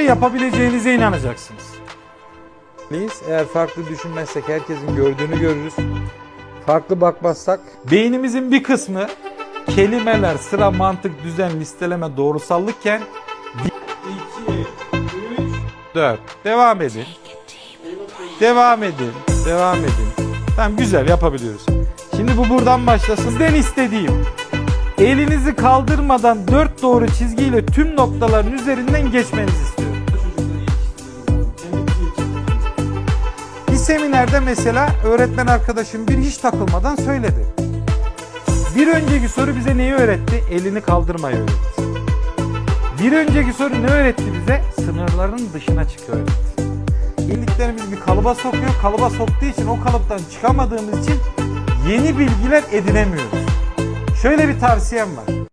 yapabileceğinize inanacaksınız. Eğer farklı düşünmezsek herkesin gördüğünü görürüz. Farklı bakmazsak Beynimizin bir kısmı kelimeler, sıra, mantık, düzen, listeleme, doğrusallıkken 2, 3, 4. Devam edin. Devam edin. Devam edin. Tamam güzel yapabiliyoruz. Şimdi bu buradan başlasın. Sizden istediğim elinizi kaldırmadan dört doğru çizgiyle tüm noktaların üzerinden geçmenizi istiyorum. Seminerde mesela öğretmen arkadaşım bir hiç takılmadan söyledi. Bir önceki soru bize neyi öğretti? Elini kaldırmayı öğretti. Bir önceki soru ne öğretti bize? Sınırların dışına çık öğretti. Bildiklerimiz bir kalıba sokuyor. Kalıba soktuğu için o kalıptan çıkamadığımız için yeni bilgiler edinemiyoruz. Şöyle bir tavsiyem var.